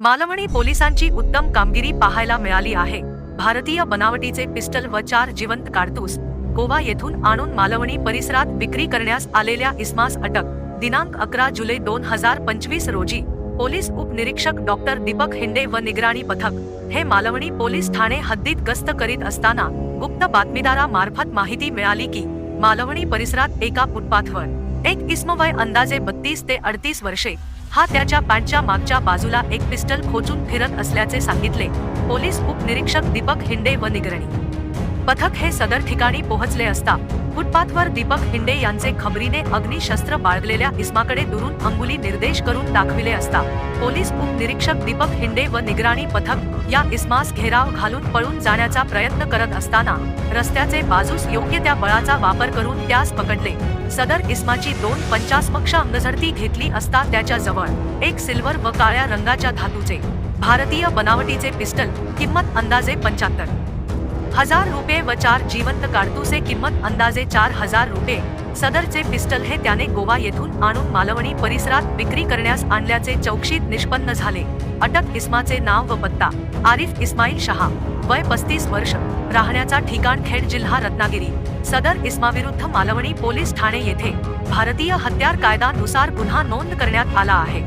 मालवणी पोलिसांची उत्तम कामगिरी पाहायला मिळाली आहे. भारतीय बनावटीचे पिस्टल व चार जिवंत कारतूस गोवा येथून आणून मालवणी परिसरात विक्री करण्यास आलेल्या इस्मास अटक दिनांक अकरा जुलै दोन हजार पंचवीस रोजी. पोलीस उपनिरीक्षक डॉक्टर दीपक हिंडे व निगराणी पथक हे मालवणी पोलीस ठाणे हद्दीत गस्त करीत असताना गुप्त बातमीदारामार्फत माहिती मिळाली की मालवणी परिसरात एका फुटपाथवर एक इस्मवय अंदाजे बत्तीस ते अडतीस वर्षे हा त्याच्या पॅन्टच्या मागच्या बाजूला एक पिस्टल खोचून फिरत असल्याचे सांगितले. पोलीस उपनिरीक्षक दीपक हिंडे व निगरणी. पथक हे सदर ठिकाणी पोहोचले असता फुटपाथवर दीपक हिंडे यांचे खबरीने अग्निशस्त्र बाळगलेल्या इस्माकडे दुरून अंगुली निर्देश करून दाखविले असता पोलीस उपनिरीक्षक दीपक हिंडे व निगराणी पथक या इस्मास घेराव घालून पळून जाण्याचा प्रयत्न करत असताना रस्त्याचे बाजूस योग्य त्या बळाचा वापर करून त्यास पकडले. सदर इस्माची दोन पंचास्मक्ष अंगझडती घेतली असता त्याच्याजवळ एक सिल्वर व काळ्या रंगाच्या धातूचे भारतीय बनावटीचे पिस्टल किंमत अंदाजे पंच्याहत्तर. हजार रुपये व चार जिवंत कारतूसे किंमत अंदाजे चार हजार रुपये. सदरचे पिस्टल हे त्याने गोवा येथून आणून मालवणी परिसरात विक्री करण्यास आणल्याचे चौकशीत निष्पन्न झाले. अटक इस्माचे नाव व पत्ता. आरिफ इस्माईल शहा. वय पस्तीस वर्ष. राहण्याचा ठिकाण खेड जिल्हा रत्नागिरी. सदर इस्माविरुद्ध मालवणी पोलीस ठाणे येथे. भारतीय हत्यार कायद्यानुसार गुन्हा नोंद करण्यात आला आहे.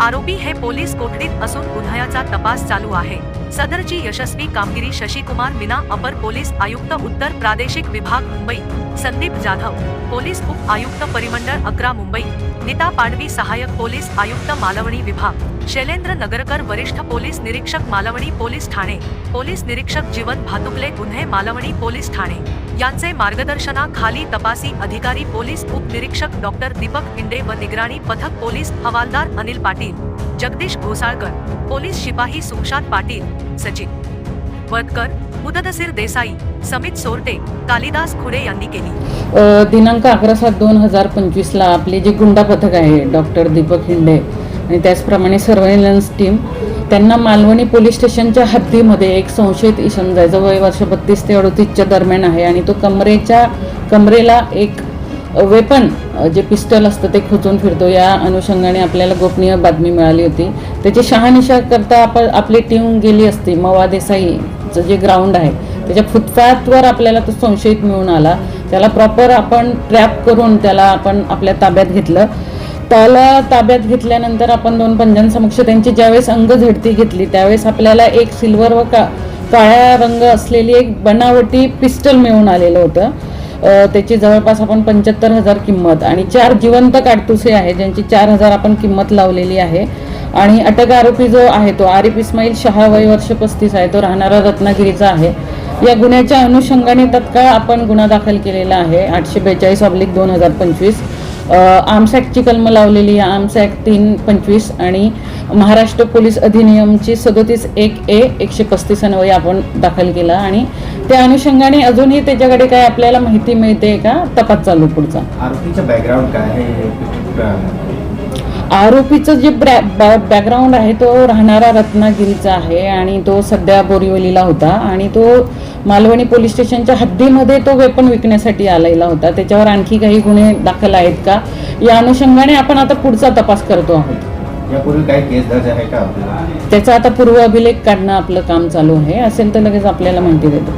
आरोपी हे पोलीस कोठडीत असून गुन्ह्याचा तपास चालू आहे. सदरची यशस्वी कामगिरी शशिकुमार मीना अपर पोलीस आयुक्त उत्तर प्रादेशिक विभाग मुंबई. संदीप जाधव पोलीस उप आयुक्त परिमंडळ अकरा मुंबई. नीता पाडवी सहाय्यक पोलीस आयुक्त मालवणी विभाग. शैलेंद्र नगरकर वरिष्ठ पोलीस निरीक्षक मालवणी पोलीस ठाणे. पोलीस निरीक्षक जीवन भातुकले गुन्हे मालवणी पोलीस ठाणे. यांचे मार्गदर्शनाखाली तपासी अधिकारी पोलीस उपनिरीक्षक डॉक्टर दीपक इंडे व निगराणी पथक पोलीस हवालदार अनिल पाटील. जगदीश घोसाळकर पोलीस शिपाही सुशांत पाटील सचिन. वदकर मुददसीर देसाई समित सोरटे कालिदास खुडे यांनी केली. दिनांक अकरा सात दोन हजार पंचवीसला आपले जे गुंडा पथक आहे डॉक्टर दीपक हिंडे आणि त्याचप्रमाणे सर्व्हेलन्स टीम त्यांना मालवणी पोलीस स्टेशनच्या हद्दीमध्ये एक संशयित इसम जायचं वय वर्ष बत्तीस ते अडतीसच्या दरम्यान आहे आणि तो कमरेच्या कमरेला एक वेपन जे पिस्टल असतं ते खोचून फिरतो. या अनुषंगाने आपल्याला गोपनीय बातमी मिळाली होती. त्याची शहानिशा करता आपण आपली टीम गेली असती मवा देसाईचं जे ग्राउंड आहे त्याच्या फुटपाथवर आपल्याला तो संशयित मिळून आला. त्याला प्रॉपर आपण ट्रॅप करून त्याला आपण आपल्या ताब्यात घेतलं. त्याला ताब्यात घेतल्यानंतर आपण दोन पंजांसमक्ष त्यांची ज्यावेळेस अंग झडती घेतली त्यावेळेस आपल्याला एक सिल्वर व का काळ्या रंग असलेली एक बनावटी पिस्टल मिळून आलेलं होतं. त्याची जवळपास आपण पंच्याहत्तर हजार किंमत आणि चार जिवंत काडतुसे आहे ज्यांची चार हजार आपण किंमत लावलेली आहे. आणि अटक आरोपी जो आहे तो आरिफ इस्माईल शहा वय वर्ष पस्तीस आहे तो राहणारा रत्नागिरीचा आहे. या गुन्ह्याच्या अनुषंगाने तत्काळ आपण गुन्हा दाखल केलेला आहे आठशे बेचाळीस ऑब्लिक दोन हजार पंचवीस. आर्म्स ॲक्टची कलमं लावलेली आहे. आर्म्स ॲक्ट तीन पंचवीस आणि महाराष्ट्र पोलीस अधिनियमची सदोतीस एक ए एकशे पस्तीस अन्वये आपण दाखल केला. आणि त्या अनुषंगाने अजूनही त्याच्याकडे काय आपल्याला माहिती मिळते का? तपास चालू पुढचा. आरोपीचा बॅकग्राऊंड काय आहे? आरोपीचं जे बॅकग्राऊंड आहे तो राहणारा रत्नागिरीचा आहे आणि तो सध्या बोरिवलीला होता आणि तो मालवणी पोलीस स्टेशनच्या हद्दीमध्ये तो वेपन विकण्यासाठी आलेला होता. त्याच्यावर आणखी काही गुन्हे दाखल आहेत का? या अनुषंगाने आपण आता पुढचा तपास करतो आहोत. त्याचा आता पूर्व अभिलेख काढणं आपलं काम चालू आहे. असेल तर लगेच आपल्याला माहिती देतो.